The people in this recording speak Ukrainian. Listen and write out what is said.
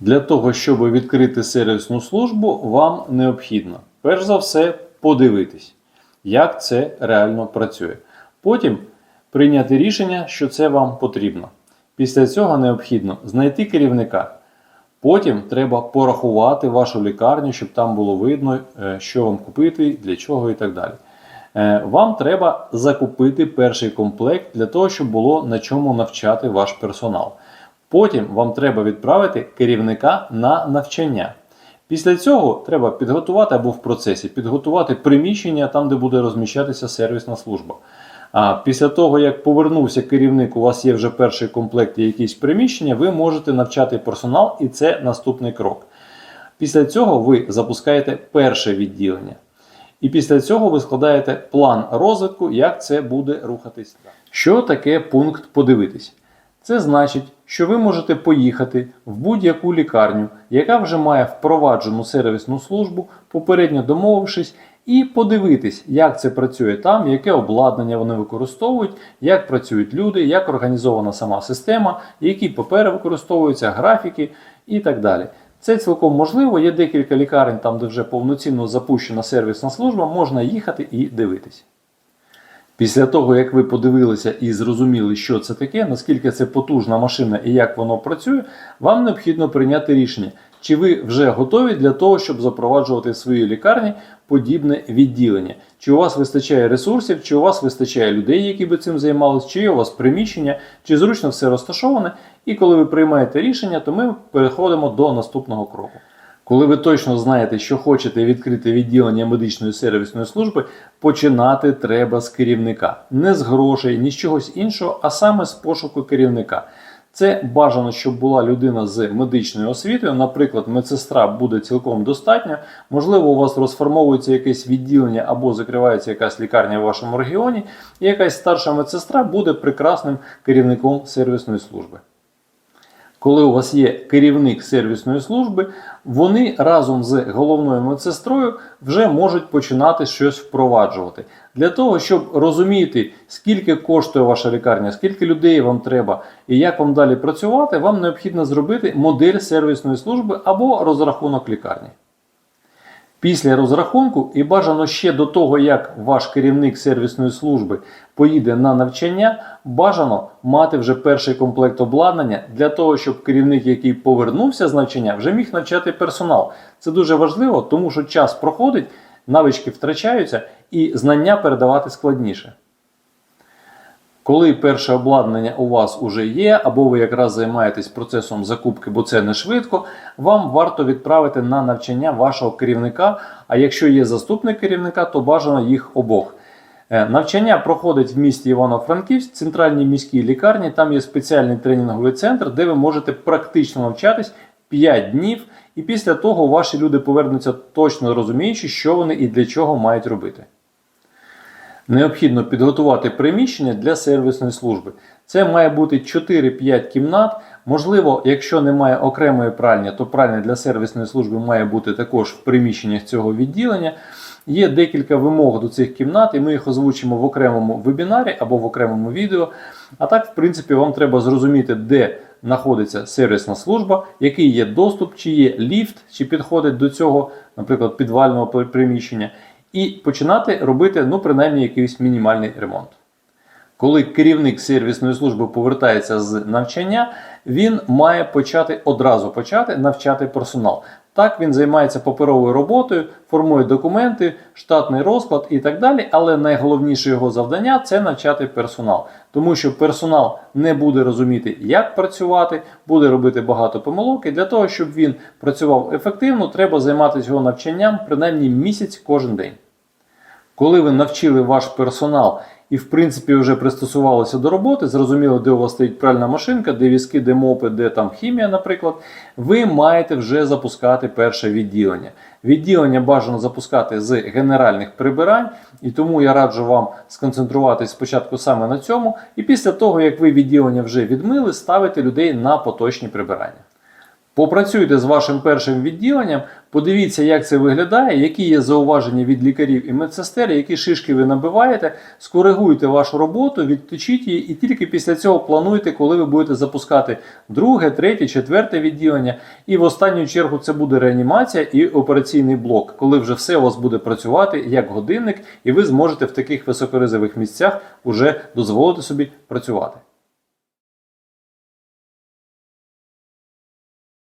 Для того, щоб відкрити сервісну службу, вам необхідно перш за все подивитись, як це реально працює. Потім прийняти рішення, що це вам потрібно. Після цього необхідно знайти керівника. Потім треба порахувати вашу лікарню, щоб там було видно, е, що вам купити, для чого і так далі. Е, Вам треба закупити перший комплект для того, щоб було на чому навчати ваш персонал. Потім вам треба відправити керівника на навчання. Після цього треба підготувати або в процесі підготувати приміщення там, де буде розміщатися сервісна служба. А після того, як повернувся керівник, у вас є вже перший комплект і якісь приміщення, ви можете навчати персонал, і це наступний крок. Після цього ви запускаєте перше відділення. І після цього ви складаєте план розвитку, як це буде рухатись. Що таке пункт подивитись? Це значить, що ви можете поїхати в будь-яку лікарню, яка вже має впроваджену сервісну службу, попередньо домовившись, і подивитись, як це працює там, яке обладнання вони використовують, як працюють люди, як організована сама система, які папери використовуються, графіки і так далі. Це цілком можливо. Є декілька лікарень, там, де вже повноцінно запущена сервісна служба, можна їхати і дивитись. Після того, як ви подивилися і зрозуміли, що це таке, наскільки це потужна машина і як воно працює, вам необхідно прийняти рішення, чи ви вже готові для того, щоб запроваджувати в своїй лікарні подібне відділення. Чи у вас вистачає ресурсів, чи у вас вистачає людей, які би цим займалися, чи є у вас приміщення, чи зручно все розташоване. І коли ви приймаєте рішення, то ми переходимо до наступного кроку. Коли ви точно знаєте, що хочете відкрити відділення медичної сервісної служби, починати треба з керівника. Не з грошей, ні з чогось іншого, а саме з пошуку керівника. Це бажано, щоб була людина з медичною освітою. Наприклад, медсестра буде цілком достатньо. Можливо, у вас розформовується якесь відділення або закривається якась лікарня в вашому регіоні, і якась старша медсестра буде прекрасним керівником сервісної служби. Коли у вас є керівник сервісної служби, вони разом з головною медсестрою вже можуть починати щось впроваджувати. Для того, щоб розуміти, скільки коштує ваша лікарня, скільки людей вам треба і як вам далі працювати, вам необхідно зробити модель сервісної служби або розрахунок лікарні. Після розрахунку і бажано ще до того, як ваш керівник сервісної служби поїде на навчання, бажано мати вже перший комплект обладнання для того, щоб керівник, який повернувся з навчання, вже міг навчати персонал. Це дуже важливо, тому що час проходить, навички втрачаються і знання передавати складніше. Коли перше обладнання у вас уже є, або ви якраз займаєтесь процесом закупки, бо це не швидко, вам варто відправити на навчання вашого керівника. А якщо є заступник керівника, то бажано їх обох. Е, Навчання проходить в місті Івано-Франківськ, центральній міській лікарні. Там є спеціальний тренінговий центр, де ви можете практично навчатись 5 днів, і після того ваші люди повернуться точно розуміючи, що вони і для чого мають робити. Необхідно підготувати приміщення для сервісної служби. Це має бути 4-5 кімнат. Можливо, якщо немає окремої пральні, то пральня для сервісної служби має бути також в приміщеннях цього відділення. Є декілька вимог до цих кімнат, і ми їх озвучимо в окремому вебінарі або в окремому відео. А так, в принципі, вам треба зрозуміти, де знаходиться сервісна служба, який є доступ, чи є ліфт, чи підходить до цього, наприклад, підвального приміщення, і починати робити ну, принаймні якийсь мінімальний ремонт. Коли керівник сервісної служби повертається з навчання, він має почати одразу почати навчати персонал. Так, він займається паперовою роботою, формує документи, штатний розклад і так далі. Але найголовніше його завдання це навчати персонал, тому що персонал не буде розуміти, як працювати, буде робити багато помилок. І для того, щоб він працював ефективно, треба займатися його навчанням принаймні місяць кожен день. Коли ви навчили ваш персонал і, в принципі, вже пристосувалися до роботи, зрозуміло, де у вас стоїть пральна машинка, де візки, де мопи, де там хімія, наприклад, ви маєте вже запускати перше відділення. Відділення бажано запускати з генеральних прибирань, і тому я раджу вам сконцентруватись спочатку саме на цьому. І після того, як ви відділення вже відмили, ставити людей на поточні прибирання. Попрацюйте з вашим першим відділенням, подивіться, як це виглядає, які є зауваження від лікарів і медсестер, які шишки ви набиваєте, скоригуйте вашу роботу, відточіть її, і тільки після цього плануйте, коли ви будете запускати друге, третє, четверте відділення. І в останню чергу це буде реанімація і операційний блок, коли вже все у вас буде працювати як годинник, і ви зможете в таких високоризових місцях уже дозволити собі працювати.